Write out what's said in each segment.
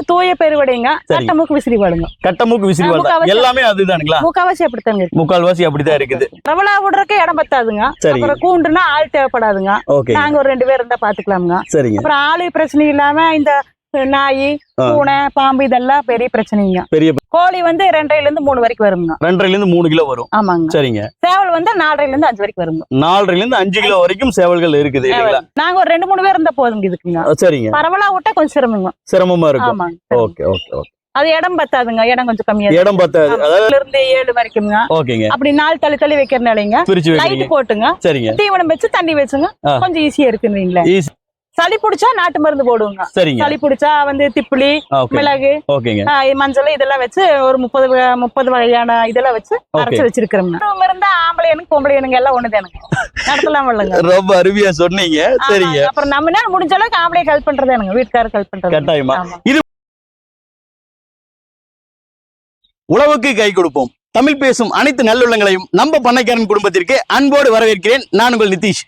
தூய பெருவடைங்க சரி. கட்ட மூக்கு விசிறி வாழுங்க கட்டமுக்கு விசிறி ஆ, வாழ் தான் முக்காவாசி- எல்லாமே அதுதானுங்களா? முக்காவாசி அப்படித்தாங்க இருக்கு. முக்கால்வாசி அப்படிதான் இருக்குது. பிரபலா விடுறதுக்கு இடம் பத்தாதுங்க. அப்புறம் கூண்டுனா ஆள் தேவைப்படாதுங்க. நாங்க ஒரு ரெண்டு பேர் இருந்தா பாத்துக்கலாமுங்க. சரிங்க. அப்புறம் ஆளு பிரச்சனை இல்லாம இந்த நாய். பூனை பாம்பு இதெல்லாம் பெரிய பிரச்சனைங்க. பெரிய கோழி வந்து ரெண்டரைல இருந்து மூணு வரைக்கும் வருங்க. ரெண்டரைல இருந்து மூணு கிலோ வரும். ஆமாங்க. சரிங்க. சேவல் வந்து நாலரைல இருந்து அஞ்சு வரைக்கும் வருங்க. நாலரைல இருந்து அஞ்சு கிலோ வரைக்கும் சேவல்கள் இருக்குது நாங்க ஒரு ரெண்டு மூணு பேர் இருந்தா போதுங்க இதுக்குங்க. சரிங்க. பரவலா விட்டா கொஞ்சம் சிரமங்க. சிரமமா இருக்கும். Okay okay okay. அது இடம் பத்தாதுங்க. இடம் கொஞ்சம் கம்மியா இடம் பத்தாது. இருந்து ஏழு வரைக்கும்ங்க. ஓகேங்க. அப்படி நாள் தள்ளி தள்ளி வைக்கிறனாலங்க பிரிச்சு போட்டுங்க. சரிங்க. தீவனம் வச்சு தண்ணி வச்சுங்க. கொஞ்சம் ஈஸியா இருக்குன்றீங்களே சளி பிடிச்சா நாட்டு மருந்து போடுவோங்க. சரிங்க. சளி பிடிச்சா வந்து திப்பிலி மிளகு மஞ்சள் இதெல்லாம் வச்சு ஒரு முப்பது முப்பது வகையான இதெல்லாம் வச்சு அரைச்சு வச்சிருக்கிறோம் இருந்தா ஆம்பளையனுக்கு பொம்பளையனுங்க எல்லாம் ஒண்ணுதானுங்க. நடத்தலாம் இல்லைங்க. ரொம்ப அருமையா சொன்னீங்க. சரிங்க. அப்புறம் நம்ம முடிஞ்ச அளவுக்கு ஆம்பளை ஹெல்ப் பண்றது எனக்கு வீட்டுக்காரருக்கு ஹெல்ப் பண்றது கட்டாயமா. ஆமா. உழவுக்கு கை கொடுப்போம். தமிழ் பேசும் அனைத்து நல்லுள்ளங்களையும் நம்ம பண்ணைக்காரன் குடும்பத்திற்கு அன்போடு வரவேற்கிறேன். நான் உங்கள் நிதிஷ்.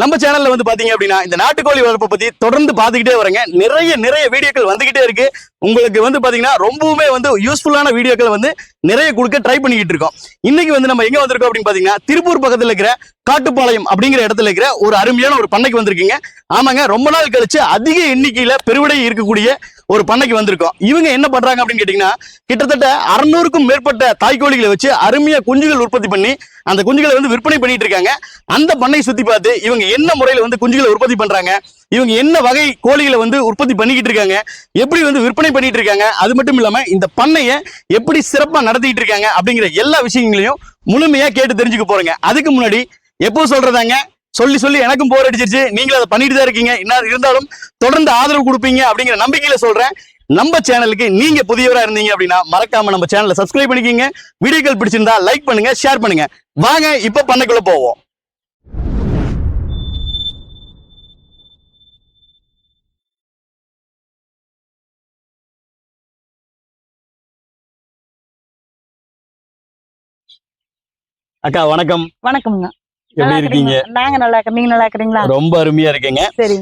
நம்ம சேனல்ல வந்து பாத்தீங்க அப்படின்னா இந்த நாட்டுக்கோழி வளர்ப்பை பத்தி தொடர்ந்து பார்த்துக்கிட்டே வரேங்க. நிறைய நிறைய வீடியோக்கள் வந்துகிட்டே இருக்கு. உங்களுக்கு வந்து பாத்தீங்கன்னா ரொம்பவுமே வந்து யூஸ்ஃபுல்லான வீடியோக்கள் வந்து நிறைய கொடுக்க ட்ரை பண்ணிக்கிட்டு இருக்கோம். இன்னைக்கு வந்து நம்ம எங்க வந்திருக்கோம் அப்படின்னு பாத்தீங்கன்னா திருப்பூர் பக்கத்துல இருக்கிற காட்டுப்பாளையம் அப்படிங்கிற இடத்துல இருக்கிற ஒரு அருமையான ஒரு பண்ணைக்கு வந்திருக்கீங்க. ஆமாங்க ரொம்ப நாள் கழிச்சு அதிக எண்ணிக்கையில பெருவிடை இருக்கக்கூடிய ஒரு பண்ணைக்கு வந்திருக்கோம். இவங்க என்ன பண்றாங்க அப்படின்னு கேட்டீங்கன்னா கிட்டத்தட்ட அறுநூறுக்கும் மேற்பட்ட தாய்க்கோழிகளை வச்சு அருமையா குஞ்சுகள் உற்பத்தி பண்ணி அந்த குஞ்சுகளை வந்து விற்பனை பண்ணிட்டு இருக்காங்க. அந்த பண்ணை சுத்தி பார்த்து இவங்க என்ன முறையில வந்து குஞ்சுகளை உற்பத்தி பண்றாங்க? இவங்க என்ன வகை கோழிகளை வந்து உற்பத்தி பண்ணிக்கிட்டு இருக்காங்க? எப்படி வந்து விற்பனை பண்ணிட்டு இருக்காங்க? அது மட்டும் இல்லாம இந்த பண்ணையை எப்படி சிறப்பா நடத்திட்டு இருக்காங்க? அப்படிங்கிற எல்லா விஷயங்களையும் முழுமையா கேட்டு தெரிஞ்சுக்க போறேங்க. அதுக்கு முன்னாடி எப்போ சொல்றதாங்க? சொல்லி சொல்லி எனக்கும் போர் அடிச்சிருச்சு. நீங்களும் அதை பண்ணிட்டு தான் இருக்கீங்க. என்ன இருந்தாலும் தொடர்ந்து ஆதரவு கொடுப்பீங்க அப்படிங்கிற நம்பிக்கையில சொல்றேன். நம்ம சேனலுக்கு நீங்க புதியவரா இருந்தீங்க அப்படின்னா மறக்காம நம்ம சேனலை சப்ஸ்கிரைப் பண்ணிக்கிங்க. வீடியோக்கள் பிடிச்சிருந்தா லைக் பண்ணுங்க ஷேர் பண்ணுங்க. வாங்க இப்ப பண்ணைக்குள்ள போவோம். அக்கா வணக்கம். வணக்கம்ங்க. எப்படி இருக்கீங்க? நாங்க நல்லா இருக்கோம். நீங்க நல்லா இருக்கிறீங்களா? ரொம்ப அருமையா இருக்கீங்க. சரி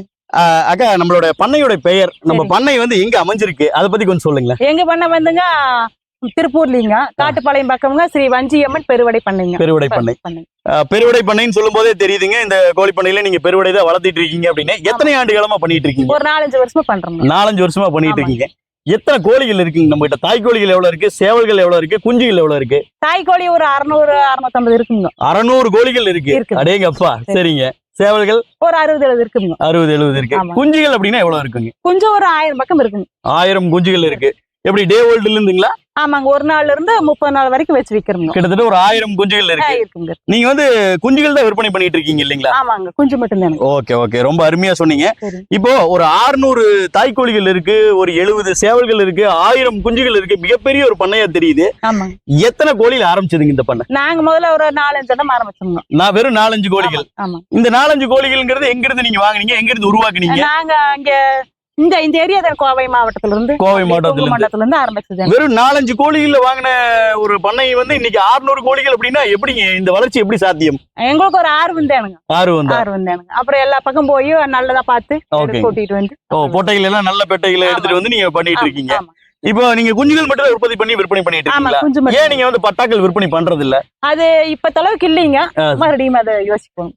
அக்கா நம்மளோட பண்ணையோட பெயர் நம்ம. பண்ணை வந்து எங்க அமைஞ்சிருக்கு? அதை பத்தி கொஞ்சம் சொல்லுங்களேன். எங்க பண்ண வந்துங்க திருப்பூர்லிங்க. காட்டுப்பாளையம் பக்கம்ங்க ஸ்ரீ வஞ்சியம்மன் பெருவடை பண்ணீங்க. பெருவிடை பண்ணை. பெருவிடை பண்ணைன்னு சொல்லும் போதே தெரியுதுங்க இந்த கோழி பண்ணையில நீங்க பெருவிடை தான் வளர்த்திட்டு இருக்கீங்க அப்படின்னு. எத்தனை ஆண்டு காலமா பண்ணிட்டு இருக்கீங்க? ஒரு நாலஞ்சு வருஷமா பண்றோம். நாலஞ்சு வருஷமா பண்ணிட்டு. இருக்கீங்க. எத்தனை கோழிகள் இருக்குங்க நம்ம கிட்ட தாய்க்கோழிகள் எவ்வளவு இருக்கு? சேவல்கள் எவ்வளவு இருக்கு? குஞ்சுகள் எவ்வளவு இருக்கு? தாய் கோழி ஒரு அறுநூறு அறுநூத்தம்பது இருக்குங்க. அறநூறு கோழிகள் இருக்கு. அடேங்கப்பா சரி. சரிங்க. சேவல்கள்? ஒரு அறுபது எழுபது இருக்குங்க அறுபது எழுபது இருக்கு. குஞ்சுகள் அப்படின்னா எவ்வளவு இருக்குங்க? கொஞ்சம் ஒரு ஆயிரம் பக்கம் இருக்குங்க. ஆயிரம் குஞ்சுகள் இருக்கு. எப்படி டே ஓல்டுல இருந்துங்களா? ஆமாங்க ஒரு நாள்ல இருந்து முப்பது நாள் வரைக்கும் வச்சு விக்கிறோங்க கிட்டத்தட்ட ஒரு ஆயிரம் குஞ்சுகள் இருக்கு. நீங்க வந்து குஞ்சுகள் தான் விற்பனை பண்ணிட்டு இருக்கீங்க இல்லைங்களா? ஆமாங்க குஞ்சு மட்டும் ஓகே ஓகே. ரொம்ப அருமையா சொன்னீங்க. இப்போ ஒரு 600 தாய்க்கோழிகள் இருக்கு ஒரு எழுபது சேவல்கள் இருக்கு ஆயிரம் குஞ்சுகள் இருக்கு மிகப்பெரிய ஒரு பண்ணையா தெரியுது. எத்தனை கோழியில் ஆரம்பிச்சதுங்க இந்த பண்ணை? நாங்க முதல்ல ஒரு நாலஞ்சு இடம் ஆரம்பிச்சோங்க. நான் வெறும் நாலஞ்சு கோழிகள். இந்த நாலஞ்சு கோழிகள்ங்கிறது எங்க இருந்து நீங்க வாங்குனீங்க எங்க இருந்து உருவாக்குனீங்க? நாங்க அங்க இந்த இந்த ஏரியா தான் கோவை மாவட்டத்துல இருந்து கோவை மாவட்டத்துல மண்டலத்துல இருந்து ஆரம்பிச்சது. வெறும் நாலஞ்சு கோழிகள்ல வாங்கின ஒரு பண்ணை வந்து இன்னைக்கு 600 கோழிகள் அப்படின்னா எப்படிங்க? இந்த வளர்ச்சி எப்படி சாத்தியம்? எங்களுக்கு ஒரு ஆர்வம் தானுங்க வந்தா? ஆர்வம் தானுங்க அப்புறம் எல்லா பக்கம் போய் நல்லதா பார்த்து கூட்டிட்டு வந்து ஓ பொட்டைகள் எல்லாம் நல்ல பெட்டைகளை. எடுத்துட்டு வந்து நீங்க பண்ணிட்டு இருக்கீங்க. இப்போ நீங்க குஞ்சுகள் மட்டும் உற்பத்தி பண்ணி விற்பனை பண்ணிட்டு இருக்கீங்களா? ஏன் நீங்க வந்து பட்டாக்கள் விற்பனை பண்றது இல்ல அது இப்ப அளவுக்கு இல்லைங்க. மறுபடியும் அதை யோசிப்போம்.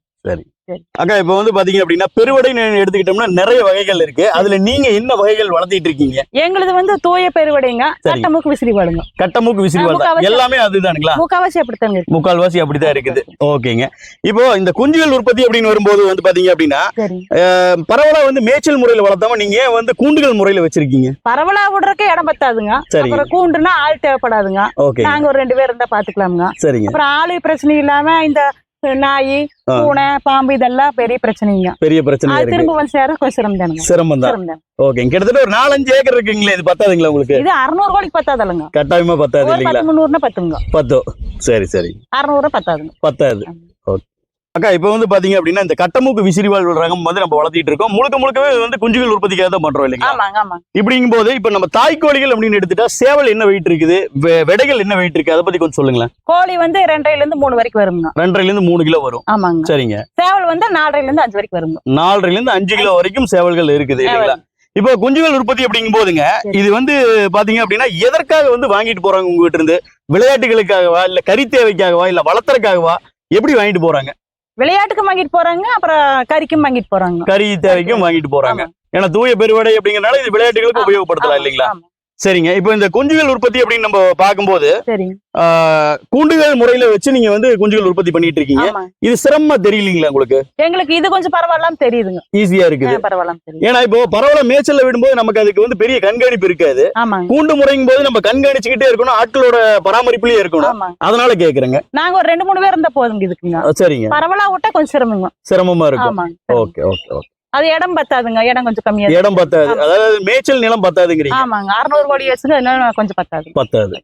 அக்கா இப்ப வந்து பாத்தீங்க அப்படின்னா பெருவடை எடுத்துக்கிட்டோம்னா நிறைய வகைகள் இருக்கு. அதுல நீங்க என்ன வகைகள் வளர்த்திட்டு இருக்கீங்க? எங்களுது வந்து தூய பெருவடைங்க கட்டமுக்கு விசிறி ஆ, வாழ் தான். முக்காவாசி. எல்லாமே அதுதானுங்களா? முக்காவாசி அப்படித்தாங்க இருக்கு. முக்கால்வாசி அப்படிதான் இருக்குது. ஓகேங்க. இப்போ இந்த குஞ்சுகள் உற்பத்தி அப்படின்னு வரும்போது வந்து பாத்தீங்க அப்படின்னா சரி. பரவலா வந்து மேய்ச்சல் முறையில வளர்த்தாம நீங்க ஏன் வந்து கூண்டுகள் முறையில வச்சிருக்கீங்க? பரவலா விடுறதுக்கு இடம் பத்தாதுங்க. அப்புறம் கூண்டுனா ஆள் தேவைப்படாதுங்க. நாங்க ஒரு ரெண்டு பேர் இருந்தா பாத்துக்கலாமுங்க. சரிங்க. அப்புறம் ஆளு பிரச்சனை இல்லாம இந்த நாய். பூனை பாம்பு இதெல்லாம் பெரிய பிரச்சனைங்க. பெரிய பிரச்சனை திரும்ப வந்து சேர சிரமம் தானுங்க. சிரமம் தான். ஓகே கிட்டத்தட்ட ஒரு நாலஞ்சு ஏக்கர் இருக்குங்களே இது பத்தாதுங்களா உங்களுக்கு? இது அறுநூறு கோழிக்கு பத்தாதல்லுங்க கட்டாயமா பத்தாது இல்லைங்களா? முந்நூறுனா பத்துங்க. பத்தோ? சரி சரி. அறுநூறு பத்தாதுங்க. பத்தாது. ஓகே. அக்கா இப்போ வந்து பாத்தீங்க அப்படின்னா இந்த கட்டமுக்கு விசிறிவாள் ரகம் வந்து நம்ம வளர்த்திட்டு இருக்கோம். முழுக்க முழுக்கவே வந்து குஞ்சுகள் உற்பத்திக்காக தான் பண்றோம் இல்லைங்களா? இப்படிங்கும் போது இப்ப நம்ம தாய்க்கோழிகள் அப்படின்னு எடுத்துட்டா சேவல் என்ன வெயிட் இருக்குது? விடைகள் என்ன வெயிட் இருக்கு? அதை பத்தி கொஞ்சம் சொல்லுங்களேன். கோழி வந்து ரெண்டரைல இருந்து மூணு வரைக்கும் வருங்க. ரெண்டரைல இருந்து மூணு கிலோ வரும். ஆமாங்க. சரிங்க. சேவல் வந்து நாலரைல இருந்து அஞ்சு வரைக்கும் வருங்க. நாலரைல இருந்து அஞ்சு கிலோ வரைக்கும் சேவல்கள் இருக்குது இல்லைங்களா? இப்போ குஞ்சுகள் உற்பத்தி அப்படிங்கும் போதுங்க. இது வந்து பாத்தீங்க அப்படின்னா எதற்காக வந்து வாங்கிட்டு போறாங்க உங்ககிட்ட இருந்து? விளையாட்டுகளுக்காகவா இல்ல கறி தேவைக்காகவா இல்ல வளர்த்தறக்காகவா எப்படி வாங்கிட்டு போறாங்க? விளையாட்டுக்கு வாங்கிட்டு போறாங்க அப்புறம் கறிக்கும் வாங்கிட்டு போறாங்க கறி தேவைக்கும் வாங்கிட்டு போறாங்க. ஏன்னா தூய பெருவடை அப்படிங்கறனால இது விளையாட்டுகளுக்கு உபயோகப்படுத்தலாம் இல்லைங்களா. சரிங்க. இப்போ இந்த குஞ்சுகள் உற்பத்தி அப்படின்னு நம்ம பார்க்கும்போது கூண்டுகள் முறையில வச்சு நீங்க வந்து குஞ்சுகள் உற்பத்தி பண்ணிட்டு இருக்கீங்க. இது சிரமமா தெரியலீங்களா உங்களுக்கு? எங்களுக்கு இது கொஞ்சம் பரவாயில்லாம தெரியுதுங்க. ஈஸியா இருக்குது. ஏன்னா இப்போ பரவல மேய்ச்சல்ல விடும்போது நமக்கு அதுக்கு வந்து பெரிய கண்காணிப்பு இருக்காது. கூண்டு முறையும் போது நம்ம கண்காணிச்சுக்கிட்டே இருக்கணும். ஆட்களோட பராமரிப்புலயே இருக்கணும். அதனால கேக்குறேங்க. நாங்க ஒரு ரெண்டு மூணு பேர் இருந்தா போதுங்க இதுக்குங்க. சரிங்க. பரவலா விட்டா கொஞ்சம் சிரமங்க. சிரமமா இருக்கும். Okay okay okay. அது இடம் பத்தாதுங்க இடம் கொஞ்சம் கம்மியா. இடம் பத்தாது. அதாவது மேய்ச்சல் நிலம் பத்தாதுங்கிறீங்க. ஆமாங்க அறுநூறு கோடி வச்சுங்க கொஞ்சம் பத்தாது. பத்தாது.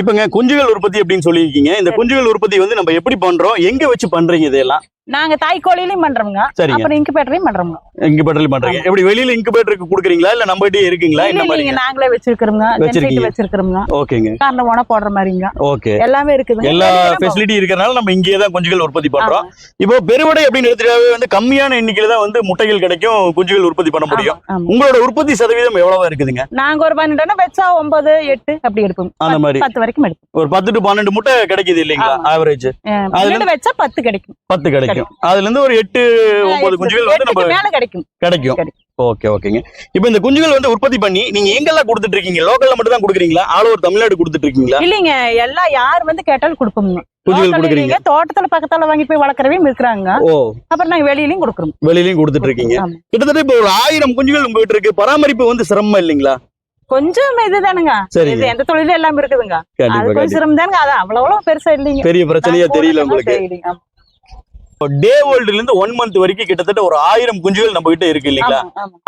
இப்பங்க குஞ்சுகள் உற்பத்தி அப்படின்னு சொல்லியிருக்கீங்க. இந்த. குஞ்சுகள் உற்பத்தி வந்து நம்ம எப்படி பண்றோம்? எங்க வச்சு பண்றீங்க இதெல்லாம்? நாங்க தாய் கோழிலையும் பண்றோங்க சரிங்க. அப்புறம் இன்குபேட்டரையும் பண்றோங்க இன்குபேட்டர்ல பண்றீங்க. எப்படி வெளியில இன்குபேட்டருக்கு கொடுக்குறீங்களா? இல்ல நம்ம கிட்டே இருக்குங்களா? என்ன மாதிரி நாங்களே வச்சிருக்கிறோங்க வச்சிருக்கீங்க. வச்சிருக்கிறோங்க ஓகேங்க. காரணம் போனா போடுற மாதிரிங்க. ஓகே. எல்லாமே இருக்குதுங்க. எல்லா. ஃபெசிலிட்டி இருக்கறனால நம்ம இங்கேயே தான் குஞ்சுகள் உற்பத்தி பண்றோம். இப்போ பெருவடை அப்படின்னு எடுத்துட்டாவே வந்து கம்மியான எண்ணிக்கையில தான் வந்து முட்டைகள் கிடைக்கும் குஞ்சுகள் உற்பத்தி பண்ண முடியும். உங்களோட உற்பத்தி சதவீதம் எவ்வளவா இருக்குதுங்க? நாங்க ஒரு பன்னெண்டு வச்சா ஒன்பது எட்டு அப்படி எடுப்போம். அந்த மாதிரி. வரைக்கும் எடுப்போம் ஒரு பத்து டு பன்னெண்டு முட்டை கிடைக்குது இல்லைங்களா. ஆவரேஜ் அதுல வச்சா பத்து கிடைக்கும். பத்து கிடைக்கும். அதுல இருந்து ஒரு எட்டு ஒன்பது குஞ்சுகள் வந்து நம்ம கிடைக்கும். கிடைக்கும். ஓகே ஓகேங்க. இப்போ இந்த குஞ்சுகள் வந்து உற்பத்தி பண்ணி நீங்க எங்கெல்லாம் கொடுத்துட்டு இருக்கீங்க? லோக்கல்ல மட்டும் தான் கொடுக்குறீங்களா? ஆல் ஓவர் தமிழ்நாடு கொடுத்துட்டு இருக்கீங்களா? இல்லைங்க எல்லாம் யார் வந்து கேட்டாலும் கொடுப்போங்க குஞ்சுகள் கொடுக்குறீங்க. தோட்டத்துல பக்கத்துல வாங்கி போய் வளர்க்குறவையும் இருக்கிறாங்க. ஓ. அப்புறம் நாங்க வெளியிலயும் கொடுக்குறோம். வெளியிலயும் கொடுத்துட்டு இருக்கீங்க. கிட்டத்தட்ட இப்போ ஒரு ஆயிரம் குஞ்சுகள் உங்ககிட்ட இருக்கு. பராமரிப்பு வந்து சிரமம் இல்லைங்களா? கொஞ்சம் இதுதானுங்க. இது எந்த தொழிலும் எல்லாம் இருக்குதுங்க. அது கொஞ்சம். சிரமம் தானுங்க. அது அவ்வளவு பெருசா இல்லைங்க. பெரிய பிரச்சனையா தெரியல உங்களுக்கு. டே வேர்ல்டுல இருந்து ஒன் மந்த் வரைக்கும் கிட்டத்தட்ட ஒரு ஆயிரம் குஞ்சுகள் நம்ம கிட்ட இருக்கு இல்லைங்களா.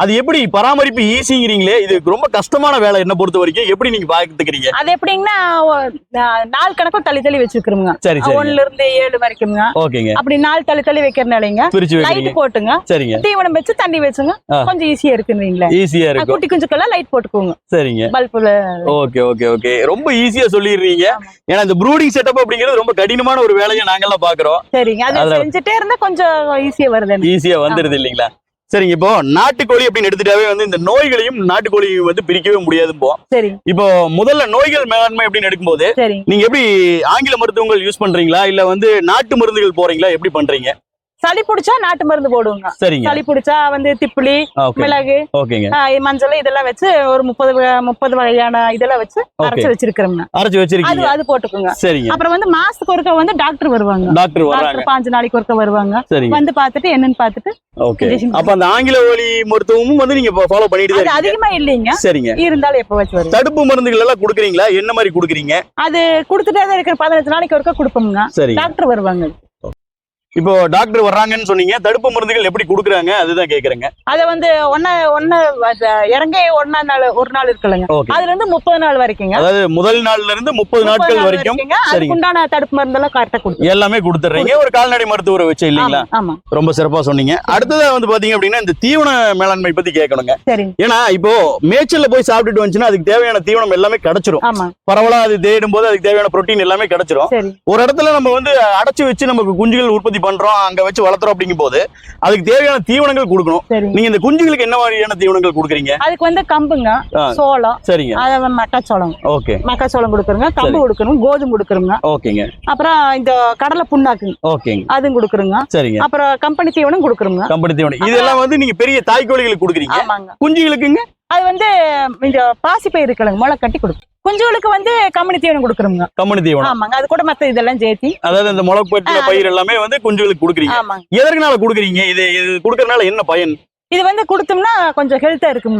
அது எப்படி பராமரிப்பு ஈஸிங்கிறீங்களே இது ரொம்ப கஷ்டமான வேலை என்ன பொறுத்த வரைக்கும். எப்படி நீங்க பாத்துக்கிறீங்க? அது எப்படிங்கன்னா நாள் கணக்கும் தள்ளி தள்ளி வச்சிருக்கிறோங்க சரி ஒண்ணுல இருந்து ஏழு வரைக்குங்க ஓகேங்க. அப்படி நாள் தள்ளி தள்ளி வைக்கிறனாலங்க பிரிச்சு லைட் போட்டுங்க. சரிங்க. தீவனம் வச்சு தண்ணி வச்சுங்க. கொஞ்சம் ஈஸியா இருக்குங்களா ஈஸியா இருக்கும். குட்டி குஞ்சுக்கெல்லாம் லைட் போட்டுக்கோங்க. சரிங்க. பல்புல ஓகே ஓகே ஓகே. ரொம்ப ஈஸியா சொல்லிடுறீங்க. ஏன்னா இந்த ப்ரூடிங் செட்டப் அப்படிங்கிறது ரொம்ப கடினமான ஒரு வேலையை நாங்கெல்லாம் பாக்குறோம். சரிங்க. அது செஞ்சுட்டே இருந்தா கொஞ்சம் ஈஸியா வருது. ஈஸியா வந்துருது இல்லைங்களா? சரிங்க இப்போ நாட்டுக்கோழி அப்படின்னு எடுத்துட்டாவே வந்து இந்த நோய்களையும் நாட்டுக்கோழியும் வந்து பிரிக்கவே முடியாதுப்போ சரிங்க இப்போ முதல்ல நோய்கள் மேலாண்மை அப்படின்னு எடுக்கும்போது நீங்க எப்படி ஆங்கில மருத்துவங்கள் யூஸ் பண்றீங்களா? இல்ல வந்து நாட்டு மருந்துகள் போறீங்களா? எப்படி பண்றீங்க? சளி பிடிச்சா நாட்டு மருந்து போடுவோங்க. சரிங்க. சளி பிடிச்சா வந்து திப்பிலி மிளகு மஞ்சள் இதெல்லாம் வச்சு ஒரு முப்பது முப்பது வகையான இதெல்லாம் வச்சு அரைச்சு வச்சிருக்கிறோம்னா அரைச்சு வச்சிருக்கீங்க. அது போட்டுக்கோங்க. சரிங்க. அப்புறம் வந்து மாசத்துக்கு ஒருக்க வந்து டாக்டர் வருவாங்க. டாக்டர் டாக்டர் பாஞ்சு நாளைக்கு ஒருக்க வருவாங்க. வந்து பார்த்துட்டு என்னன்னு ஓகே. injection அப்ப அந்த ஆங்கில வழி மருத்துவமும் வந்து நீங்க ஃபாலோ பண்ணிட்டு அது அதிகமா இல்லைங்க. சரிங்க. இருந்தாலும் எப்ப வச்சு வருது தடுப்பு மருந்துகள் எல்லாம் குடுக்குறீங்களா? என்ன மாதிரி குடுக்குறீங்க? அது கொடுத்துட்டே தான் இருக்கிற பதினஞ்சு நாளைக்கு ஒருக்க கொடுப்போம்ங்க. டாக்டர் வருவாங்க. இப்போ டாக்டர் வர்றாங்கன்னு சொன்னீங்க தடுப்பு மருந்துகள் எப்படி குடுக்குறாங்க அதுதான் கேக்குறேங்க. அத வந்து ஒன்ன ஒன்னு இறங்க ஒன்னா நாள் ஒரு நாள் இருக்குல்லங்க. அதுல இருந்து முப்பது நாள் வரைக்குங்க. அதாவது முதல் நாள்ல இருந்து முப்பது நாட்கள் வரைக்கும் வரைக்குங்க. சரிங்க. அதுக்கு உண்டான தடுப்பு மருந்தெல்லாம் கரெக்டா கொடுக்கும் எல்லாமே கொடுத்துறீங்க ஒரு கால்நடை மருத்துவரை வச்சு இல்லைங்களா? ரொம்ப சிறப்பா சொன்னீங்க. அடுத்ததா வந்து பாத்தீங்க அப்படின்னா இந்த தீவன மேலாண்மை பத்தி கேட்கணுங்க ஏன்னா இப்போ மேய்ச்சல்ல போய் சாப்பிட்டுட்டு வந்துச்சுன்னா அதுக்கு தேவையான தீவனம் எல்லாமே கிடைச்சிரும். பரவலா அது தேடும் போது அதுக்கு தேவையான புரோட்டீன் எல்லாமே கிடைச்சிரும். சரி. ஒரு இடத்துல நம்ம வந்து அடைச்சு வச்சு நமக்கு குஞ்சுகள் உற்பத்தி பண்றோம் அங்க வச்சு வளர்த்துறோம் அப்படிங்கும் போது அதுக்கு தேவையான தீவனங்கள் கொடுக்கணும். நீங்க இந்த குஞ்சுகளுக்கு என்ன மாதிரியான தீவனங்கள் கொடுக்குறீங்க? அதுக்கு வந்து கம்புங்க. சோளம் சரிங்க. அத மக்காச்சோளம். ஓகே. மக்காச்சோளம் கொடுக்குறோங்க கம்பு கொடுக்கணும் கோதுமை கொடுக்குறோங்க. ஓகேங்க. அப்புறம் இந்த கடலை புண்ணாக்குங்க. ஓகேங்க. அதுவும் கொடுக்குறோங்க. சரிங்க. அப்புறம் கம்பெனி தீவனம் கொடுக்குறோங்க. கம்பெனி தீவனம். இதெல்லாம் வந்து நீங்க பெரிய தாய்க்கோழிகளுக்கு கொடுக்குறீங்க. ஆமாங்க. குஞ்சுகளுக்குங்க? அது வந்து இந்த பாசி பயிர் இருக்குல்லங்க முளை கட்டி கொடுக்கும். குஞ்சுகளுக்கு வந்து கம்பெனி தீவனம் கொடுக்குறோங்க கம்பெனி தீவனம். ஆமாங்க அது கூட மத்த இதெல்லாம் சேர்த்தி. அதாவது இந்த முளைப்பட்டின ஆ. பயிர் எல்லாமே வந்து குஞ்சுகளுக்கு கொடுக்குறீங்க. ஆமாங்க. எதற்குனால கொடுக்குறீங்க? இது இது கொடுக்கறதுனால என்ன பயன்? இது வந்து கொடுத்தோம்னா கொஞ்சம் ஹெல்த்தா இருக்கும்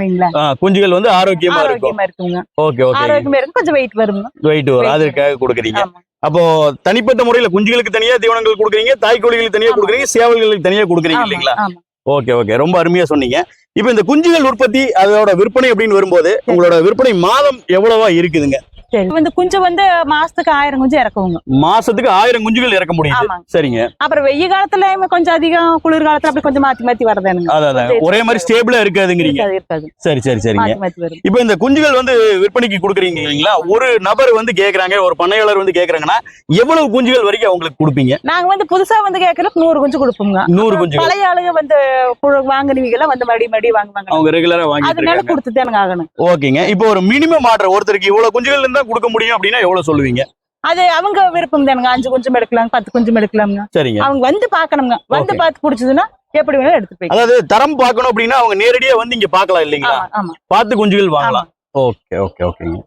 குஞ்சுகள் வந்து ஆரோக்கியமா இருக்கும். ஆரோக்கியமா இருக்குங்க. Okay okay. ஆரோக்கியமா இருக்கும் கொஞ்சம் வெயிட் வருங்க வெயிட் வரும். அதற்காக கொடுக்குறீங்க. அப்போ தனிப்பட்ட முறையில குஞ்சுகளுக்கு தனியா தீவனங்கள் கொடுக்குறீங்க தாய்க்கோழிகளுக்கு தனியா. கொடுக்குறீங்க சேவல்களுக்கு தனியா கொடுக்குறீங்க இல்லைங்களா? ஓகே ஓகே ரொம்ப அருமையா சொன்னீங்க. இப்போ இந்த குஞ்சுகள் உற்பத்தி அதோட விற்பனை அப்படின்னு வரும்போது உங்களோட விற்பனை மாதம் எவ்வளவா இருக்குதுங்க? சரி. வந்து குஞ்சு வந்து மாசத்துக்கு ஆயிரம் குஞ்சு இறக்குவோங்க மாசத்துக்கு ஆயிரம் குஞ்சுகள் இறக்க முடியுது. ஆமாங்க. சரிங்க. அப்புறம் வெய்ய காலத்துல கொஞ்சம் அதிகம் குளிர் காலத்துல அப்படி கொஞ்சம் மாத்தி மாத்தி வரதானுங்க அதான் ஒரே மாதிரி ஸ்டேபிளா இருக்காதுங்கிறீங்க. இருக்காது இருக்காது. சரி சரி சரிங்க. இப்போ இந்த குஞ்சுகள் வந்து விற்பனைக்கு கொடுக்குறீங்க இல்லைங்களா? ஒரு நபர் வந்து கேக்குறாங்க ஒரு பண்ணையாளர் வந்து கேக்குறாங்கன்னா எவ்வளவு குஞ்சுகள் வரைக்கும் அவங்களுக்கு கொடுப்பீங்க? நாங்க வந்து புதுசா வந்து கேட்கறதுக்கு நூறு குஞ்சு கொடுப்போங்க நூறு குஞ்சுகள். பழைய ஆளுங்க வந்து வாங்கினவங்க எல்லாம் வந்து மடி மடி வாங்குவாங்க. அவங்க ரெகுலரா வாங்கிட்டு அதனால எனக்கு ஆகணும். ஓகேங்க. இப்போ ஒரு மினிமம் ஆர்டர் ஒருத்தருக்கு இவ்வளவு குஞ்சுகள் இருந்தா கொடுக்க முடியும் அப்படின்னா எவ்வளவு சொல்லுவீங்க? அது அவங்க விருப்பம் தானுங்க. அஞ்சு குஞ்சம் எடுக்கலாம் பத்து குஞ்சம் எடுக்கலாம்ங்க சரிங்க. அவங்க வந்து பாக்கணுங்க வந்து. பார்த்து பிடிச்சதுன்னா எப்படி வேணாலும் எடுத்து போய் அதாவது தரம் பார்க்கணும் அப்படின்னா அவங்க நேரடியா வந்து இங்க பார்க்கலாம் இல்லைங்களா? பார்த்து குஞ்சுகள் வாங்கலாம். ஓகே ஓகே ஓகேங்க.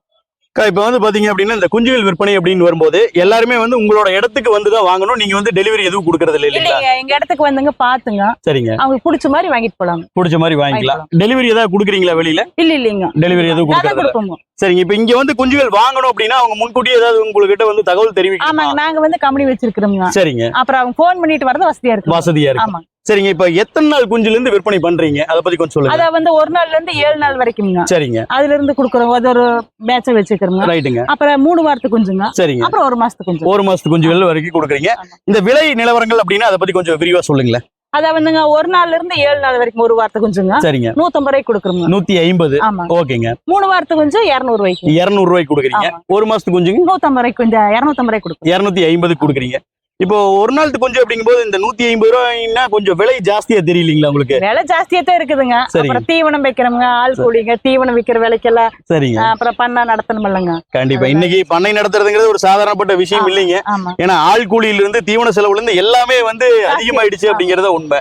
இப்ப வந்து பாத்தீங்க அப்படின்னா இந்த குஞ்சுகள் விற்பனை அப்படின்னு வரும்போது எல்லாருமே வந்து உங்களோட இடத்துக்கு வந்து தான் வாங்கணும். நீங்க வந்து டெலிவரி எதுவும் கொடுக்கறது இல்லை இல்லைங்களா? இல்லைங்க எங்க இடத்துக்கு வந்துங்க பாத்துங்க. சரிங்க. அவங்களுக்கு பிடிச்ச மாதிரி வாங்கிட்டு போலாங்க. பிடிச்ச மாதிரி வாங்கிக்கலாம். டெலிவரி ஏதாவது கொடுக்குறீங்களா வெளியில? இல்ல இல்லைங்க. டெலிவரி எதுவும் கொடுக்கறது சரிங்க இப்ப இங்க வந்து குஞ்சுகள் வாங்கணும் அப்படின்னா அவங்க முன்கூட்டியே ஏதாவது உங்ககிட்ட வந்து தகவல் தெரிவிக்கணுமா? ஆமாங்க நாங்க வந்து கம்பெனி வச்சிருக்கிறோங்க சரிங்க. அப்புறம் அவங்க போன் பண்ணிட்டு வரது வசதியா இருக்கு வசதியா இருக்கு ஆமா சரிங்க இப்ப எத்தனை நாள் குஞ்சுல இருந்து விற்பனை பண்றீங்க? அதை பத்தி கொஞ்சம் சொல்லுங்க. அத வந்து ஒரு நாள்ல இருந்து ஏழு நாள் வரைக்கும்ங்க. சரிங்க. அதுல இருந்து குடுக்குறோம். அது ஒரு பேட்ச வச்சுக்கிறோங்க ரைட்டுங்க. அப்புறம் மூணு வாரத்துக்கு குஞ்சுங்க. சரிங்க. அப்புறம் ஒரு மாசத்துக்கு குஞ்சு ஒரு மாசத்து குஞ்சுகள் வரைக்கும் கொடுக்குறீங்க. இந்த விலை நிலவரங்கள் அப்படின்னா அதை பத்தி கொஞ்சம் விரிவா சொல்லுங்களேன். அத வந்துங்க ஒரு நாள்ல இருந்து ஏழு நாள் வரைக்கும் ஒரு வாரத்துக்கு குஞ்சுங்க. சரிங்க. நூத்தம்பது ரூபாய்க்கு கொடுக்குறோங்க நூத்தி ஐம்பது. ஓகேங்க. மூணு வாரத்துக்கு கொஞ்சம் இருநூறு ரூபாய்க்கு. இருநூறு ரூபாய்க்கு கொடுக்குறீங்க. ஒரு மாசத்துக்கு குஞ்சுங்க? நூத்தம்பது ரூபாய்க்கு கொஞ்சம் இருநூத்தம்பது ரூபாய்க்கு கொடுக்குறோம். இருநூத்தி ஐம்பது கொடுக்குறீங்க. இப்போ ஒரு நாளுக்கு கொஞ்சம் அப்படிங்கும்போது இந்த நூத்தி ஐம்பது ரூபாய்னா கொஞ்சம் விலை ஜாஸ்தியா தெரியலீங்களா உங்களுக்கு? விலை ஜாஸ்தியா தான் இருக்குதுங்க. அப்புறம் தீவனம் வைக்கிறவங்க ஆள் கூலிங்க தீவனம் விக்கிற விலைக்கெல்லாம் சரிங்க. அப்புறம் பண்ணா நடத்தணும் இல்லைங்க. கண்டிப்பா. இன்னைக்கு பண்ணை நடத்துறதுங்கிறது ஒரு சாதாரணப்பட்ட விஷயம். இல்லைங்க. ஏன்னா ஆள் கூலியில இருந்து தீவன செலவுல இருந்து எல்லாமே வந்து அதிகமாயிடுச்சு. அப்படிங்கறத உண்மை.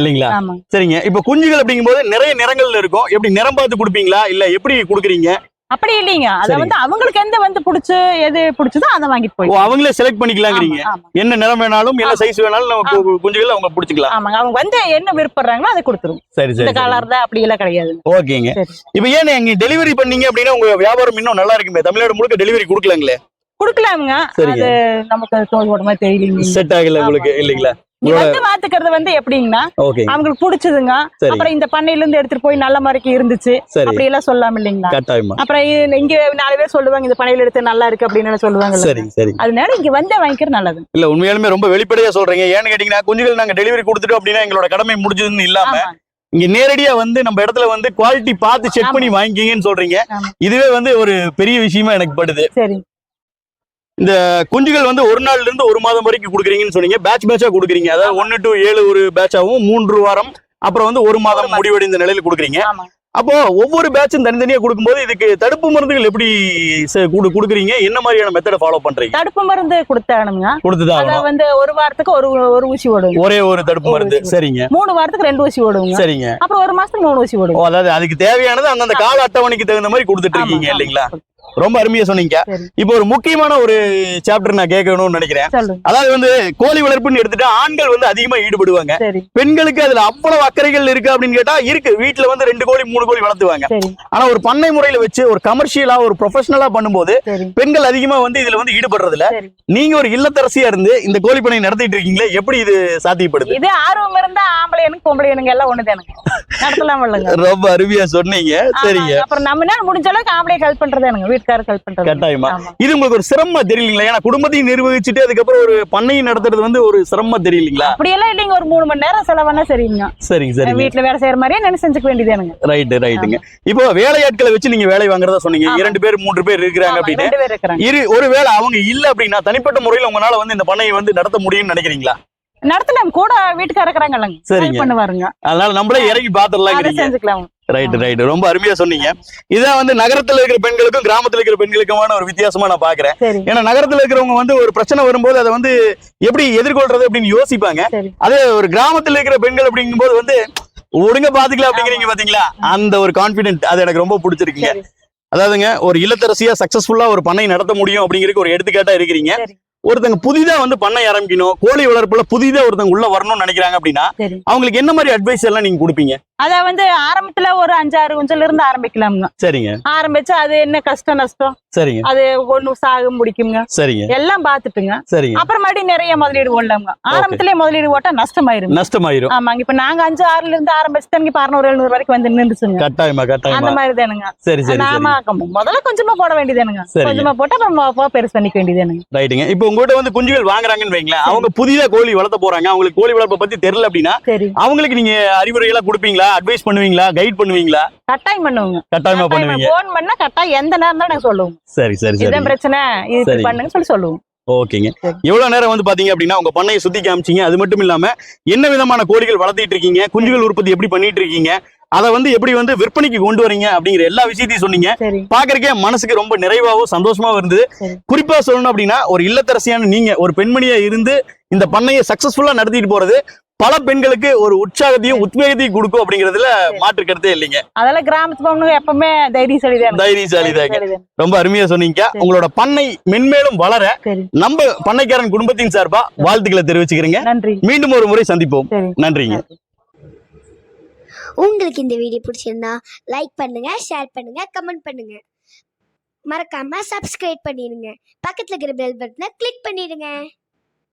இல்லைங்களா? சரிங்க. இப்ப குஞ்சுகள் அப்படிங்கும்போது நிறைய நிறங்கள்ல இருக்கும். எப்படி நிறம் பார்த்து கொடுப்பீங்களா? இல்ல எப்படி கொடுக்குறீங்க? அப்படி இல்லைங்க. அத. வந்து அவங்களுக்கு எந்த வந்து பிடிச்சு எது பிடிச்சதோ அதை வாங்கிட்டு ஓ போய் அவங்களே செலக்ட் பண்ணிக்கலாங்கிறீங்க. என்ன நிறம் வேணாலும் என்ன. சைஸ் வேணாலும் நம்ம குஞ்சுகள் அவங்க பிடிச்சிக்கலாம். ஆமாங்க. அவங்க வந்து என்ன விருப்பறாங்களோ அதை கொடுத்துரும். சரி இந்த சரி. கலர் தான் அப்படி எல்லாம் கிடையாது. ஓகேங்க. இப்ப ஏன் நீங்க டெலிவரி பண்ணீங்க அப்படின்னா உங்க வியாபாரம் இன்னும் நல்லா இருக்குமே? தமிழ்நாடு முழுக்க டெலிவரி கொடுக்கலாங்களே? குடுக்கலாமுங்க. அது நமக்கு தோல் ஓட மாதிரி தெரியலீங்க. செட் ஆகல உங்களுக்கு. இல்லைங்களா? வந்து பாத்துக்கிறது வந்து எப்படிங்கன்னா அவங்களுக்கு பிடிச்சதுங்க. அப்புறம் இந்த பண்ணையில இருந்து எடுத்துட்டு போய் நல்ல மாதிரிக்கு இருந்துச்சு. அப்படி எல்லாம் சொல்லாம இல்லைங்களா? கட்டாயமா. அப்புறம் இங்க நாலு பேர் சொல்லுவாங்க இந்த பண்ணையில எடுத்து நல்லா இருக்கு அப்படின்னு சொல்லுவாங்க சரி சரி. அதனால இங்க வந்து வாங்கிக்கிறது நல்லது. இல்ல உண்மையாலுமே ரொம்ப வெளிப்படையா சொல்றீங்க. ஏன்னு கேட்டீங்கன்னா குஞ்சுகள் நாங்க டெலிவரி கொடுத்துட்டோம் அப்படின்னா எங்களோட கடமை முடிஞ்சதுன்னு இல்லாம இங்க நேரடியா வந்து நம்ம இடத்துல வந்து குவாலிட்டி பார்த்து செக் பண்ணி வாங்கிக்கிங்கன்னு சொல்றீங்க. இதுவே வந்து ஒரு பெரிய விஷயமா எனக்கு படுது. சரி குஞ்சுகள் வந்து ஒரு நாள்ல இருந்து ஒரு மாதம் வரைக்கும் கொடுக்குறீங்கன்னு சொன்னீங்க. பேட்ச் பேட்சா கொடுக்குறீங்க. அதாவது ஒன்னு டு ஏழு ஒரு பேட்சாவும் மூன்று வாரம் அப்புறம் வந்து ஒரு மாதம். முடிவடைந்த நிலையில கொடுக்குறீங்க. அப்போ ஒவ்வொரு பேட்சும் தனித்தனியா கொடுக்கும்போது இதுக்கு தடுப்பு மருந்துகள் எப்படி கொடுக்குறீங்க? என்ன மாதிரியான மெத்தடை ஃபாலோ பண்றீங்க? தடுப்பு மருந்து கொடுத்தானுங்க கொடுத்துதான் வந்து ஒரு வாரத்துக்கு ஒரு ஒரு ஊசி ஓடுங்க ஒரே ஒரு தடுப்பு மருந்து. சரிங்க. மூணு வாரத்துக்கு ரெண்டு ஊசி ஓடுங்க சரிங்க. அப்புறம் ஒரு மாசத்துக்கு மூணு ஊசி ஓ ஓடுங்க அதாவது அதுக்கு தேவையானது அந்தந்த கால அட்டவணைக்கு தகுந்த மாதிரி கொடுத்துட்டு இருக்கீங்க இல்லைங்களா. ரொம்ப அருமையா சொன்னீங்க. இப்போ ஒரு முக்கியமான ஒரு சாப்டர் நான் கேட்கணும்னு நினைக்கிறேன். அதாவது வந்து கோழி வளர்ப்புன்னு எடுத்துட்டா ஆண்கள் வந்து அதிகமா ஈடுபடுவாங்க. பெண்களுக்கு அதுல அவ்வளவு அக்கறைகள் இருக்கு அப்படின்னு கேட்டா இருக்கு. வீட்டுல வந்து ரெண்டு கோழி மூணு கோழி வளர்த்துவாங்க. ஆனா ஒரு பண்ணை முறையில வச்சு ஒரு கமர்ஷியலா ஒரு ப்ரொஃபஷனலா பண்ணும்போது பெண்கள் அதிகமா வந்து இதுல வந்து ஈடுபடுறது இல்ல நீங்க ஒரு இல்லத்தரசியா இருந்து இந்த கோழி பண்ணை நடத்திட்டு இருக்கீங்களே எப்படி இது சாத்தியப்படுது? இது ஆர்வம் இருந்தா ஆம்பளை எனக்கு பொம்பளை எனக்கு எல்லாம் ஒண்ணுதானுங்க. நடத்தலாம் ரொம்ப அருமையா சொன்னீங்க. சரிங்க. அப்புறம் நம்ம முடிஞ்ச அளவுக்கு ஆம்பளை ஹெல்ப் பண்றது எனக்கு வீட்டுக்காரருக்கு ஹெல்ப் பண்றது கட்டாயமா. இது உங்களுக்கு ஒரு சிரமமா தெரியலீங்களா? ஏன்னா குடும்பத்தையும் நிர்வகிச்சுட்டு அதுக்கப்புறம் ஒரு பண்ணையும் நடத்துறது வந்து ஒரு சிரமமா தெரியலீங்களா? அப்படியெல்லாம் இல்லைங்க. ஒரு மூணு மணி நேரம் செலவானா சரிங்க. சரிங்க சரிங்க. வீட்டுல வேலை செய்யற மாதிரியே நினைச்சு செஞ்சுக்க வேண்டியதானுங்க ரைட்டு ரைட்டுங்க இப்போ வேலையாட்களை வச்சு நீங்க வேலை வாங்குறதா சொன்னீங்க. இரண்டு பேர் மூன்று பேர் இருக்கிறாங்க அப்படின்னு இரு ஒருவேளை அவங்க இல்ல அப்படின்னா தனிப்பட்ட முறையில் உங்களால வந்து இந்த பண்ணையை வந்து நடத்த முடியும்னு நினைக்கிறீங்களா? நடத்தலாம் கூட வீட்டுக்கார இருக்கிறாங்க help பண்ணுவாருங்க. அதனால நம்மளே இறங்கி பாத்துடலாம் செஞ்சுக்கலாம். ரைட்டு ரைட்டு ரொம்ப அருமையா சொன்னீங்க. இதான் வந்து நகரத்துல இருக்கிற பெண்களுக்கும் கிராமத்துல இருக்கிற பெண்களுக்குமான ஒரு வித்தியாசமா நான் பாக்குறேன். ஏன்னா நகரத்துல இருக்கிறவங்க வந்து ஒரு பிரச்சனை வரும்போது அதை வந்து எப்படி எதிர்கொள்றது அப்படின்னு யோசிப்பாங்க. அதே ஒரு கிராமத்துல இருக்கிற பெண்கள் அப்படிங்கும்போது வந்து ஒழுங்கா பாத்துக்கலாம் அப்படிங்கிறீங்க பாத்தீங்களா? அந்த ஒரு கான்பிடென்ட் அது எனக்கு ரொம்ப பிடிச்சிருக்குங்க. சரி. அதாவதுங்க ஒரு இல்லத்தரசியா சக்சஸ்ஃபுல்லா ஒரு பண்ணை நடத்த முடியும் அப்படிங்கிறதுக்கு ஒரு எடுத்துக்காட்டா இருக்கிறீங்க. ஒருத்தங்க புதிதா வந்து பண்ணை ஆரம்பிக்கணும் கோழி வளர்ப்புல புதிதா ஒருத்தங்க உள்ள வரணும்னு நினைக்கிறாங்க அப்படின்னா அவங்களுக்கு என்ன மாதிரி அட்வைஸ் எல்லாம் நீங்க கொடுப்பீங்க? அத வந்து ஆரம்பத்துல ஒரு அஞ்சாறு குஞ்சல இருந்து ஆரம்பிக்கலாமுங்க. சரிங்க. ஆரம்பிச்சு அது என்ன கஷ்டம் நஷ்டம்? சரிங்க. அது ஒண்ணு சாகு முடிக்குங்க சரிங்க. எல்லாம் பாத்துட்டுங்க. சரிங்க. அப்புறம் மறுபடியும் நிறைய முதலீடு போடலாமுங்க. ஆரம்பத்திலேயே முதலீடு போட்டா நஷ்டமாயிருங்க. நஷ்டமாயிரும். ஆமாங்க. இப்ப நாங்க அஞ்சு ஆறுல இருந்து ஆரம்பிச்சு இப்ப அறுநூறு எழுநூறு வரைக்கும் வந்து நின்றுச்சுங்க. கட்டாயமா அந்த கட்டாயமா. மாதிரி தானுங்க சரி சரி நாம முதல்ல கொஞ்சமா போட வேண்டியதானுங்க. கொஞ்சமா போட்டு அப்புறம் பெருசு பண்ணிக்க வேண்டியதானுங்க. ரைட்டுங்க. இப்போ உங்ககிட்ட வந்து குஞ்சுகள் வாங்குறாங்கன்னு வைங்களேன். அவங்க புதிதா கோழி வளர்த்த போறாங்க. அவங்களுக்கு கோழி வளர்ப்பை பத்தி தெரியல அப்படின்னா அவங்களுக்கு நீங்க அறிவுரைகளா கொடுப்பீங்களா? அட்வைஸ் பண்ணுவீங்களா? கைட் பண்ணுவீங்களா? கட்டாயம் பண்ணுவோங்க. கட்டாயமா பண்ணுவீங்க. போன் பண்ணா கட்டாயம் எந்த நேரம் தான் நாங்க சொல்லுவோம். சரி சரி சரி. பிரச்சனை? இது. பண்ணுங்க சொல்லி சொல்லுவோம். ஓகேங்க. எவ்வளவு நேரம் வந்து பாத்தீங்க அப்படின்னா உங்க பண்ணையை சுத்தி காமிச்சீங்க. அது மட்டும் இல்லாம என்ன விதமான கோழிகள் வளர்த்திட்டு இருக்கீங்க? குஞ்சுகள் உற்பத்தி எப்படி பண்ணிட்டு இருக்கீங்க? அதை வந்து எப்படி வந்து விற்பனைக்கு கொண்டு வரீங்க? அப்படிங்கிற எல்லா விஷயத்தையும் சொன்னீங்க. பாக்குறக்கே மனசுக்கு ரொம்ப நிறைவாகவும் சந்தோஷமாவும் இருந்தது. குறிப்பா சொல்லணும் அப்படின்னா ஒரு இல்லத்தரசியான நீங்க ஒரு பெண்மணியா இருந்து இந்த பண்ணையை சக்சஸ்ஃபுல்லா நடத்திட்டு போறது பல பெண்களுக்கு ஒரு உற்சாகத்தையும் உத்வேகத்தையும் கொடுக்கும் அப்படிங்கறதுல மாற்று கருத்தே இல்லைங்க. அதெல்லாம் கிராமத்து பொண்ணுங்க எப்பவுமே தைரியசாலி தான் தைரியசாலி தாங்க ரொம்ப அருமையா சொன்னீங்க. உங்களோட பண்ணை மென்மேலும் வளர நம்ம பண்ணைக்காரன் குடும்பத்தின் சார்பா வாழ்த்துக்களை தெரிவிச்சுக்கிறீங்க. நன்றி. மீண்டும் ஒரு முறை சந்திப்போம். நன்றிங்க. உங்களுக்கு இந்த வீடியோ பிடிச்சிருந்தா லைக் பண்ணுங்க ஷேர் பண்ணுங்க கமெண்ட் பண்ணுங்க. மறக்காம சப்ஸ்கிரைப் பண்ணிடுங்க. பக்கத்துல இருக்கிற பெல் பட்டனை கிளிக் பண்ணிடுங்க.